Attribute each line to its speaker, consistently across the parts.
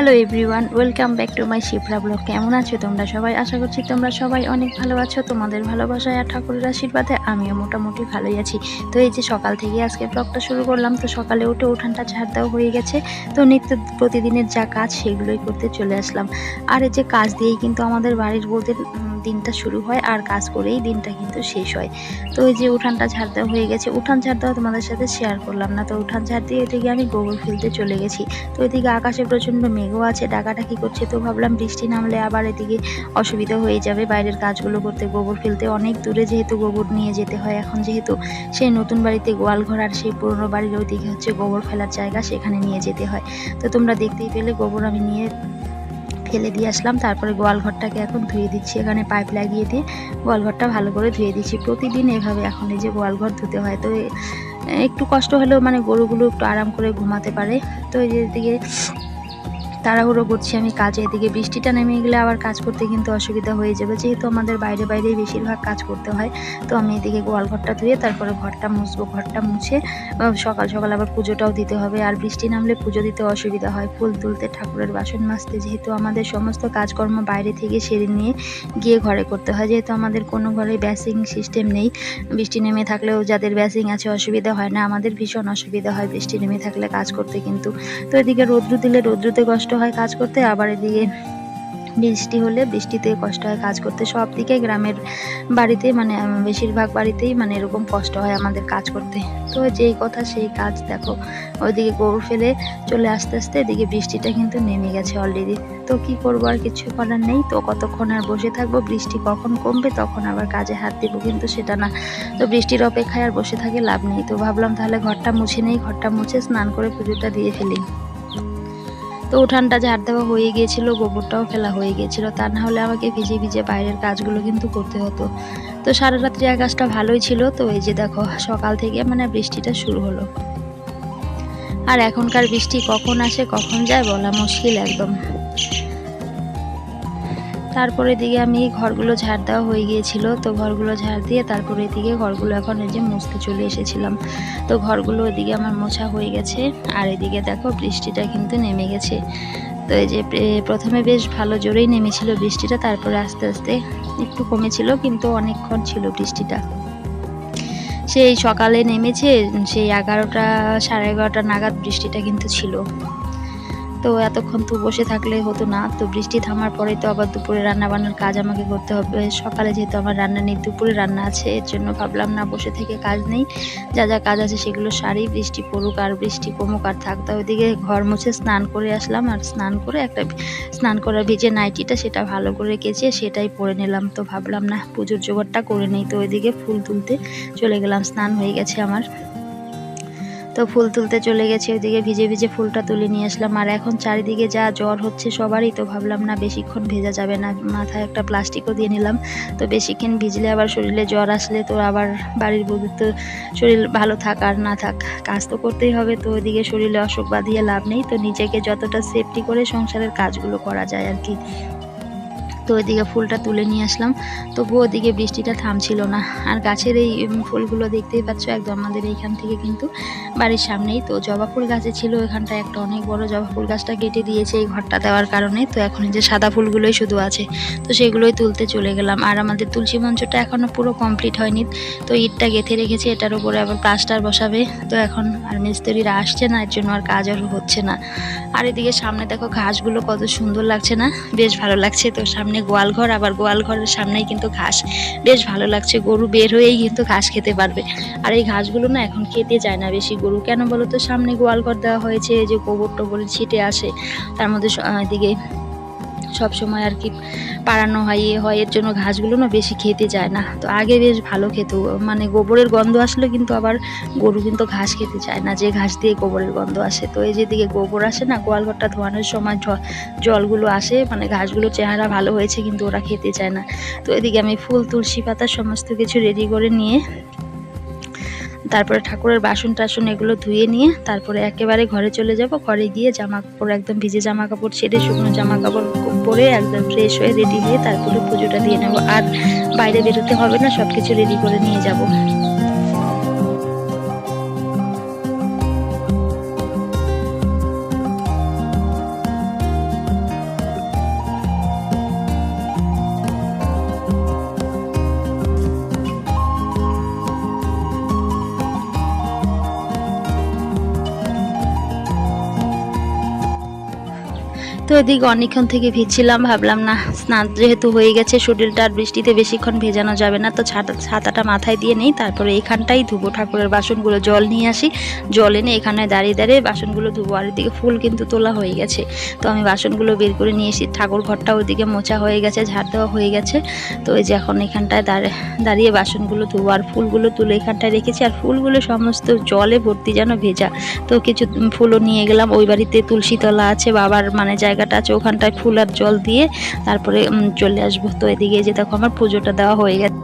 Speaker 1: Hello everyone, welcome back to my Shipra blog. কেমন আছো তোমরা সবাই? আশা করছি তোমরা সবাই অনেক ভালো আছো। তোমাদের ভালোবাসায় আর ঠাকুরের আশীর্বাদে আমিও মোটামুটি ভালোই আছি। তো এই যে সকাল থেকে আজকে ব্লগটা শুরু করলাম, তো সকালে উঠে উঠানটা ঝাড় দেওয়া হয়ে গেছে। তো নিত্য প্রতিদিনের যা কাজ সেগুলোই করতে চলে আসলাম। আর এই যে কাজ দিয়েই কিন্তু আমাদের বাড়ির বলতে দিনটা শুরু হয় আর কাজ করেই দিনটা কিন্তু শেষ হয়। তো এই যে উঠানটা ঝাড় দেওয়া হয়ে গেছে, উঠান ঝাড় দেওয়া তোমাদের সাথে শেয়ার করলাম না। তো উঠান ঝাড় দিয়ে এদিকে আমি গোবর ফেলতে চলে গেছি। তো এদিকে আকাশে প্রচণ্ড মেঘও আছে, ডাকাডাকি করছে। তো ভাবলাম বৃষ্টি নামলে আবার এদিকে অসুবিধা হয়ে যাবে। বাইরের কাজগুলো করতে গোবর ফেলতে অনেক দূরে যেহেতু গোবর নিয়ে যেতে হয়। এখন যেহেতু সেই নতুন বাড়িতে গোয়াল ঘর আর সেই পুরনো বাড়ির ওইদিকে হচ্ছে গোবর ফেলার জায়গা সেখানে নিয়ে যেতে হয়। তো তোমরা দেখতেই পেলে গোবর আমি নিয়ে ফেলে দিয়ে আসলাম। তারপরে গোয়ালঘরটাকে এখন ধুয়ে দিচ্ছি। এখানে পাইপ লাগিয়ে দিয়ে গোয়ালঘরটা ভালো করে ধুয়ে দিচ্ছি। প্রতিদিন এভাবে এখন এই যে গোয়ালঘর ধুতে হয়। তো একটু কষ্ট হলেও মানে গরুগুলো একটু আরাম করে ঘুমাতে পারে। তো এই যে তাড়াহুড়ো করছি আমি কাজে। এদিকে বৃষ্টিটা নেমে গেলে আবার কাজ করতে কিন্তু অসুবিধা হয়ে যাবে। যেহেতু আমাদের বাইরে বাইরেই বেশিরভাগ কাজ করতে হয়, তো আমি এদিকে গোয়াল ঘরটা ধুয়ে তারপরে ঘরটা মুছবো, ঘরটা মুছে সকাল সকাল আবার পুজোটাও দিতে হবে। আর বৃষ্টি নামলে পুজো দিতে অসুবিধা হয়। ফুল তুলতে, ঠাকুরের বাসন মাজতে, যেহেতু আমাদের সমস্ত কাজকর্ম বাইরে থেকে সেরে নিয়ে গিয়ে ঘরে করতে হয়। যেহেতু আমাদের কোনো ঘরে ব্যাসিং সিস্টেম নেই, বৃষ্টি নেমে থাকলেও যাদের ব্যাসিং আছে অসুবিধা হয় না। আমাদের ভীষণ অসুবিধা হয় বৃষ্টি নেমে থাকলে কাজ করতে কিন্তু। তো এদিকে রৌদ্র দিলে রৌদ্রতে কষ্ট হয় কাজ করতে, আবার এদিকে বৃষ্টি হলে বৃষ্টিতে কষ্ট হয় কাজ করতে। সব দিকে গ্রামের বাড়িতে মানে বেশিরভাগ বাড়িতেই মানে এরকম কষ্ট হয় আমাদের কাজ করতে। তো যেই কথা সেই কাজ দেখো, ওইদিকে গরু ফেলে চলে আস্তে আস্তে এদিকে বৃষ্টিটা কিন্তু নেমে গেছে অলরেডি তো কি করব আর কিছু করার নেই? তো কতক্ষণ আর বসে থাকব? বৃষ্টি কখন কমবে তখন আবার কাজে হাত দেবো কিন্তু সেটা না। তো বৃষ্টির অপেক্ষায় আর বসে থাকে লাভ নেই। তো ভাবলাম তাহলে ঘরটা মুছে নেই, ঘরটা মুছে স্নান করে পুজোটা দিয়ে ফেলি। তো উঠানটা ঝাড় দেওয়া হয়ে গিয়েছিল, গোবরটাও ফেলা হয়ে গিয়েছিল। তা না হলে আমাকে ভিজে ভিজে বাইরের কাজগুলো কিন্তু করতে হতো। তো সারা রাত্রি আকাশটা ভালোই ছিল। তো এই যে দেখো, সকাল থেকে মানে বৃষ্টিটা শুরু হলো। আর এখনকার বৃষ্টি কখন আসে, কখন যায় বলা মুশকিল একদম। তারপরে দিকে আমি ঘরগুলো ঝাড় দেওয়া হয়ে গিয়েছিল, তো ঘরগুলো ঝাড় দিয়ে তারপরে এদিকে ঘরগুলো এখন এই যে মুছতে চলে এসেছিলাম। তো ঘরগুলো ওদিকে আমার মোছা হয়ে গেছে, আর এদিকে দেখো বৃষ্টিটা কিন্তু নেমে গেছে। তো এই যে প্রথমে বেশ ভালো জোরেই নেমেছিল বৃষ্টিটা, তারপরে আস্তে আস্তে একটু কমেছিল, কিন্তু অনেকক্ষণ ছিল বৃষ্টিটা। সেই সকালে নেমেছে, সেই এগারোটা সাড়ে এগারোটা নাগাদ বৃষ্টিটা কিন্তু ছিল। তো এতক্ষণ তো বসে থাকলে হতো না, তো বৃষ্টি থামার পরে তো আবার দুপুরে রান্না বান্নার কাজ আমাকে করতে হবে। সকালে যেহেতু আমার রান্না নেই, দুপুরে রান্না আছে, এর জন্য ভাবলাম না বসে থেকে কাজ নেই। যা যা কাজ আছে সেগুলো সারি, বৃষ্টি পড়ুক আর বৃষ্টি কমুক আর থাক। তো ওইদিকে ঘর মুছে স্নান করে আসলাম আর স্নান করে একটা স্নান করার ভিজে নাইটিটা সেটা ভালো করে কেচে সেটাই পরে নিলাম। তো ভাবলাম না পুজোর জোগাড়টা করে নেই। তো ওইদিকে ফুল তুলতে চলে গেলাম, স্নান হয়ে গেছে আমার। তো ফুল তুলতে চলে গেছে, ওইদিকে ভিজে ভিজে ফুলটা তুলে নিয়ে আসলাম। আর এখন চারিদিকে যা জ্বর হচ্ছে সবারই তো ভাবলাম না বেশিক্ষণ ভেজা যাবে না। মাথায় একটা প্লাস্টিকও দিয়ে নিলাম। তো বেশিক্ষণ ভিজলে আবার শরীরে জ্বর আসলে তো আবার বাড়ির বধূর তো শরীর ভালো থাক আর না থাক। কাজ তো করতেই হবে, তো ওইদিকে শরীরে অসুখ বাঁধিয়ে লাভ নেই। তো নিজেকে যতটা সেফটি করে সংসারের কাজগুলো করা যায় আর কি। তো ওইদিকে ফুলটা তুলে নিয়ে আসলাম। তবুও ওদিকে বৃষ্টিটা থামছিল না। আর গাছের এই ফুলগুলো দেখতেই পাচ্ছ, একদম আমাদের এইখান থেকে কিন্তু বাড়ির সামনেই। তো জবা ফুল গাছে ছিল এখানটা একটা অনেক বড় জবা ফুল গাছটা কেটে দিয়েছে এই ঘরটা দেওয়ার কারণে। তো এখন যে সাদা ফুলগুলোই শুধু আছে। তো সেগুলোই তুলতে চলে গেলাম। আর আমাদের তুলসী মঞ্চটা এখনও পুরো কমপ্লিট হয়নি। তো ইটটা গেঁথে রেখেছে, এটার উপরে আবার প্লাস্টার বসাবে। তো এখন আর মিস্ত্রিরা আসছে না, এর জন্য আর কাজ আর হচ্ছে না। আর এদিকে সামনে দেখো, ঘাসগুলো কত সুন্দর লাগছে না? বেশ ভালো লাগছে। তো সামনে গোয়াল ঘর, আবার গোয়াল ঘরের সামনেই কিন্তু ঘাস। বেশ ভালো লাগছে, গরু বের হয়েই কিন্তু ঘাস খেতে পারবে। আর এই ঘাসগুলো না এখন খেতে যায় না বেশি গরু। কেন বলো তো সামনে গোয়াল ঘর দেওয়া হয়েছে যে গোবর টোবর ছিটে আসে, তার মধ্যে এদিকে সব সময় আর কি পাড়ানো হয় ইয়ে হয়, এর জন্য ঘাসগুলো না বেশি খেতে যায় না। তো আগে বেশ ভালো খেত। মানে গোবরের গন্ধ আসলে কিন্তু আবার গরু কিন্তু ঘাস খেতে চায় না, যে ঘাস দিয়ে গোবরের গন্ধ আসে। তো এই যেদিকে গোবর আসে না, গোয়ালঘরটা ধোয়ানোর সময় জলগুলো আসে মানে ঘাসগুলোর চেহারা ভালো হয়েছে কিন্তু ওরা খেতে চায় না। তো এদিকে আমি ফুল, তুলসী পাতা সমস্ত কিছু রেডি করে নিয়ে তারপরে ঠাকুরের বাসন টাসন এগুলো ধুয়ে নিয়ে তারপরে একেবারে ঘরে চলে যাব। ঘরে গিয়ে জামা কাপড় একদম ভিজে জামা কাপড় ছেড়ে শুকনো জামা কাপড় পরে একদম ফ্রেশ হয়ে রেডি হয়ে তারপরে পুজোটা দিয়ে নেব। আর বাইরে বেরোতে হবে না সব কিছু রেডি করে নিয়ে যাব। তো এদিকে অনেকক্ষণ থেকে ভিজছিলাম, ভাবলাম, না, স্নান যেহেতু হয়ে গেছে, শরীরটা আর বৃষ্টিতে বেশিক্ষণ ভেজানো যাবে না, তো ছাতা, ছাতাটা মাথায় দিয়ে নেই, তারপরে এখানটাই ধুবো, ঠাকুরের বাসনগুলো জল নিয়ে আসি, জল এনে এখানে দাঁড়িয়ে দাঁড়িয়ে বাসনগুলো ধুবো, আর এদিকে ফুল কিন্তু তোলা হয়ে গেছে, তো আমি বাসনগুলো বের করে নিয়ে এসি ঠাকুর ঘরটা ওইদিকে মোচা হয়ে গেছে, ঝাড় দেওয়া হয়ে গেছে, তো এই যে এখন এখানটায় দাঁড়িয়ে দাঁড়িয়ে বাসনগুলো ধুবো, আর ফুলগুলো তুলে এখানটায় রেখেছি, আর ফুলগুলো সমস্ত জলে ভর্তি যেন ভেজা, তো কিছু ফুলও নিয়ে গেলাম, ওই বাড়িতে তুলসী তলা আছে, বাবার মানে জায়গাটা আছে, ওখানটায় ফুল আর জল দিয়ে তারপরে চলে আসব। তো এদিকে যে দেখো, আমার পুজোটা দেওয়া হয়ে গেছে।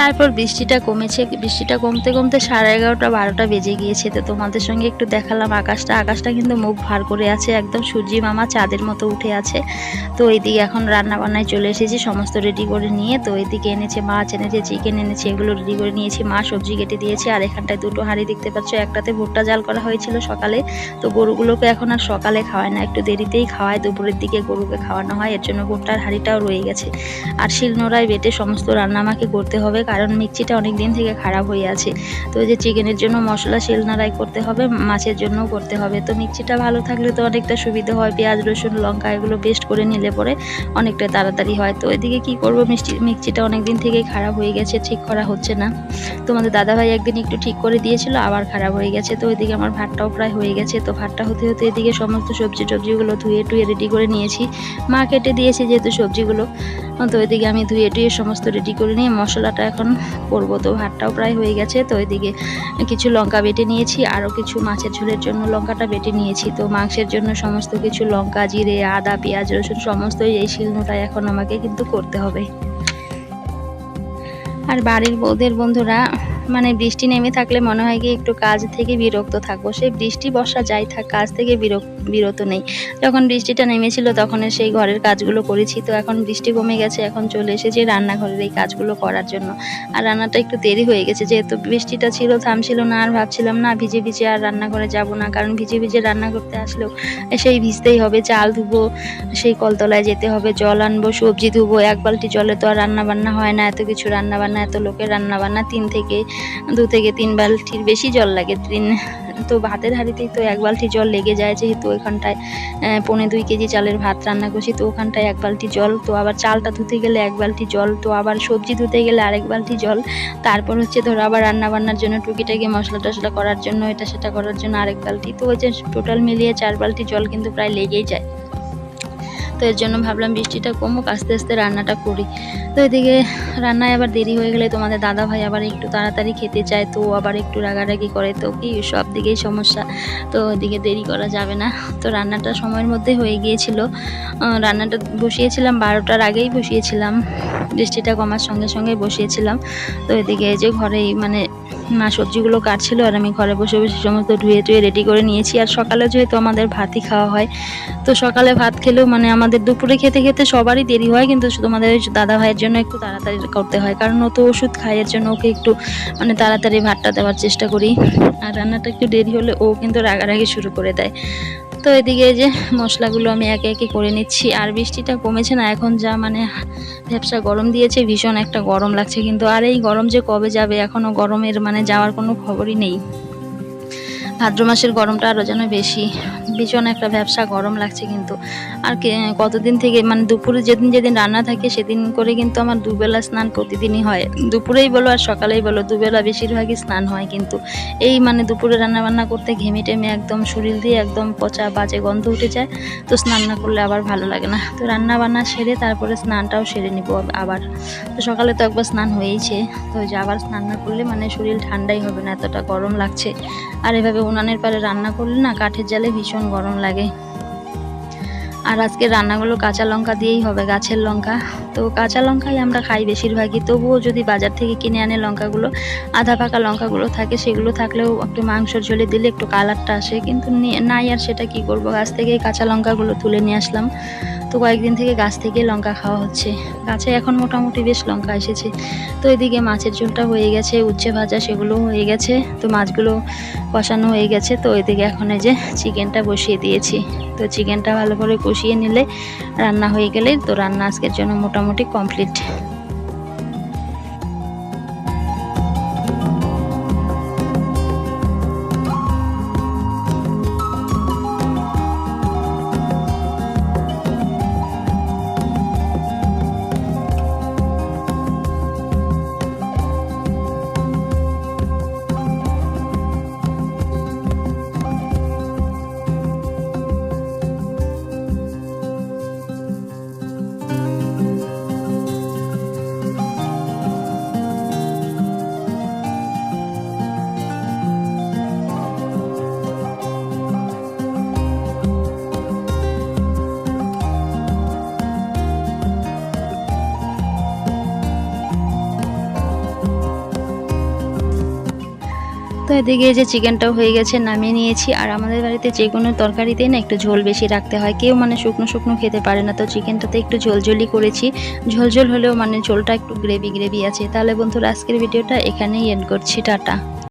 Speaker 1: তারপর বৃষ্টিটা কমেছে, বৃষ্টিটা কমতে কমতে সাড়ে এগারোটা, বারোটা বেজে গিয়েছে। তো তোমাদের সঙ্গে একটু দেখালাম আকাশটা। আকাশটা কিন্তু মুখ ভার করে আছে, একদম সূর্যি মামা চাঁদের মতো উঠে আছে। তো এইদিকে এখন রান্না বান্নায় চলে এসেছি, সমস্ত রেডি করে নিয়ে। তো এইদিকে এনেছে মাছ, এনেছে চিকেন এনেছে এগুলো রেডি করে নিয়েছি। মা সবজি কেটে দিয়েছে, আর এখানটায় দুটো হাঁড়ি দেখতে পাচ্ছ। একটাতে ভুট্টা জাল করা হয়েছিল সকালে। তো গরুগুলোকে এখন আর সকালে খাওয়ায় না, একটু দেরিতেই খাওয়ায়। দুপুরের দিকে গরুকে খাওয়ানো হয়, এর জন্য ভুট্টার হাঁড়িটাও রয়ে গেছে। আর শিলনোড়ায় বেটে সমস্ত রান্না আমাকে করতে হবে কারণ মিক্সিটা অনেক দিন থেকে খারাপ হয়ে আছে। তো যে চিকেনের জন্য মশলা শিলনোড়ায় করতে হবে, মাছের জন্যও করতে হবে। তো মিক্সিটা ভালো থাকলে তো অনেকটা সুবিধা হয়, পেঁয়াজ, রসুন, লঙ্কা এগুলো পেস্ট করে নিলে পরে অনেকটা তাড়াতাড়ি হয়। তো এদিকে কি করব? মিষ্টি, মিক্সিটা অনেক দিন থেকেই খারাপ হয়ে গেছে, ঠিক করা হচ্ছে না। তোমাদের দাদাভাই একদিন একটু ঠিক করে দিয়েছিল, আবার খারাপ হয়ে গেছে। তো এদিকে আমার ভাতটাও প্রায় হয়ে গেছে। তো ভাতটা হতে হতে এদিকে সমস্ত সবজি টবজিগুলো ধুয়ে টুয়ে রেডি করে নিয়েছি। মা কেটে দিয়েছে যেহেতু সবজিগুলো। তো এদিকে আমি ধুয়ে টুয়ে সমস্ত রেডি করে নিয়ে মশলাটা এখন করব। তো ভাতটাও প্রায় হয়ে গেছে। তো এদিকে কিছু লঙ্কা বেটে নিয়েছি, আরও কিছু মাছের ঝোলের জন্য লঙ্কাটা বেটে নিয়েছি। তো মাংসের জন্য সমস্ত কিছু লঙ্কা, জিরে, আদা, পেঁয়াজ, রসুন, সমস্তই এই শিলনোটায় এখন আমাকে কিন্তু করতে হবে। আর বাড়ির বউদের বন্ধুরা মানে বৃষ্টি নেমে থাকলে মনে হয় কি একটু কাজ থেকে বিরক্ত থাকব। সেই বৃষ্টি, বর্ষা যাই থাক, কাজ থেকে বিরক বিরত নেই। যখন বৃষ্টিটা নেমেছিল তখন সেই ঘরের কাজগুলো করেছি। তো এখন বৃষ্টি কমে গেছে, এখন চলে এসেছি রান্নাঘরের এই কাজগুলো করার জন্য। আর রান্নাটা একটু দেরি হয়ে গেছে, যেহেতু বৃষ্টিটা ছিল থামছিল না, আর ভাবছিলাম না ভিজে ভিজে আর রান্নাঘরে যাব না, কারণ ভিজে ভিজে রান্না করতে আসলেও সেই ভিজতেই হবে। চাল ধুবো, সেই কলতলায় যেতে হবে, জল আনব, সবজি ধুবো, এক বালতি জলে তো আর রান্না বান্না হয় না, এত কিছু রান্না বান্না এত লোকের রান্না বান্না তিন থেকে, দু থেকে তিন বালতির বেশি জল লাগে, তিন তো ভাতের হাঁড়িতেই তো এক বালতি জল লেগে যায় যেহেতু ওইখানটায় পনে দুই কেজি চালের ভাত রান্না করছি, তো ওখানটায় এক বালতি জল, তো আবার চালটা ধুতে গেলে এক বালতি জল, তো আবার সবজি ধুতে গেলে আরেক বালতি জল, তারপর হচ্ছে ধরো আবার রান্না বান্নার জন্য টুকিটাকি মশলা টশলা করার জন্য, এটা সেটা করার জন্য আরেক বালতি, তো ওই যে টোটাল মিলিয়ে চার বালতি জল কিন্তু প্রায় লেগেই যায়। তো এর জন্য ভাবলাম বৃষ্টিটা কমুক, আস্তে আস্তে রান্নাটা করি। তো এদিকে রান্নায় আবার দেরি হয়ে গেলে তোমাদের দাদা ভাই আবার একটু তাড়াতাড়ি খেতে চায়, তো আবার একটু রাগারাগি করে, তো কি সব দিকেই সমস্যা। তো ওদিকে দেরি করা যাবে না। তো রান্নাটা সময়ের মধ্যে হয়ে গিয়েছিল। রান্নাটা বসিয়েছিলাম, বারোটার আগেই বসিয়েছিলাম। বৃষ্টিটা কমার সঙ্গে সঙ্গে বসিয়েছিলাম। তো এদিকে যে ঘরেই মানে মা সবজিগুলো কাটছিল আর আমি ঘরে বসে বসে সমস্ত ধুয়ে টুয়ে রেডি করে নিয়েছি। আর সকালে যেহেতু আমাদের ভাতই খাওয়া হয়, তো সকালে ভাত খেলেও মানে আমাদের দুপুরে খেতে খেতে সবারই দেরি হয়, কিন্তু ওই দাদা ভাইয়ের জন্য একটু তাড়াতাড়ি করতে হয়। কারণ ও তো ওষুধ খাইয়ের জন্য ওকে একটু মানে তাড়াতাড়ি ভাতটা দেওয়ার চেষ্টা করি। আর রান্নাটা একটু দেরি হলে ও কিন্তু রাগারাগি শুরু করে দেয়। তো এদিকে যে মশলাগুলো আমি একে একে করে নিচ্ছি। আর বৃষ্টিটা কমেছে না, এখন যা মানে ভ্যাবসা গরম দিয়েছে, ভীষণ একটা গরম লাগছে কিন্তু। আর এই গরম যে কবে যাবে এখনও গরমের মানে যাওয়ার কোনো খবরই নেই। ভাদ্র মাসের গরমটা আরও যেন বেশি ভীষণ একটা ব্যবসা গরম লাগছে কিন্তু। আর কতদিন থেকে মানে দুপুরে যেদিন যেদিন রান্না থাকে সেদিন করে কিন্তু আমার দুবেলা স্নান প্রতিদিনই হয়। দুপুরেই বলো আর সকালেই বলো, দুবেলা বেশিরভাগই স্নান হয় কিন্তু। এই মানে দুপুরে রান্না বান্না করতে ঘেমে টেমে একদম শরীর দিয়ে একদম পচা বাজে গন্ধ উঠে যায়, তো স্নান না করলে আবার ভালো লাগে না। তো রান্না বান্না সেরে তারপরে স্নানটাও সেরে নিব আবার। তো সকালে তো একবার স্নান হয়েইছে, তো যে আবার স্নান না করলে মানে শরীর ঠান্ডাই হবে না, এতটা গরম লাগছে। আর এভাবে উনানের পারে রান্না করলে না কাঠের জালে ভীষণ গরম লাগে। আর আজকে রান্নাগুলো কাঁচা লঙ্কা দিয়েই হবে, গাছের লঙ্কা। তো কাঁচা লঙ্কাই আমরা খাই বেশিরভাগই। তবুও যদি বাজার থেকে কিনে আনে লঙ্কাগুলো, আধা পাকা লঙ্কাগুলো থাকে, সেগুলো থাকলেও একটু মাংস ঝোলে দিলে একটু কালারটা আসে। কিন্তু নাই আর সেটা কি করব? গাছ থেকেই কাঁচা লঙ্কাগুলো তুলে নিয়ে আসলাম। তো কয়েকদিন থেকে গাছ থেকে লঙ্কা খাওয়া হচ্ছে। গাছে এখন মোটামুটি বেশ লঙ্কা এসেছে। তো এদিকে মাছের ঝোলটা হয়ে গেছে, উচ্ছে ভাজা সেগুলো হয়ে গেছে। তো মাছগুলো কষানো হয়ে গেছে। তো এদিকে এখন এই যে চিকেনটা বসিয়ে দিয়েছি। তো চিকেনটা ভালো করে কষিয়ে নিলে রান্না হয়ে গেলে তো রান্না আজকের জন্য মোটামুটি কমপ্লিট। তো এদিকে যে চিকেনটাও হয়ে গেছে, নামিয়ে নিয়েছি। আর আমাদের বাড়িতে যে কোনো তরকারিতেই না একটু ঝোল বেশি রাখতে হয়। কেউ মানে শুকনো শুকনো খেতে পারে না, তো চিকেনটাতে একটু ঝোলঝোলি করেছি। ঝোলঝোল হলেও মানে ঝোলটা একটু গ্রেভি গ্রেভি আছে। তাহলে বন্ধুরা, আজকের ভিডিওটা এখানেই এন্ড করছি। টাটা।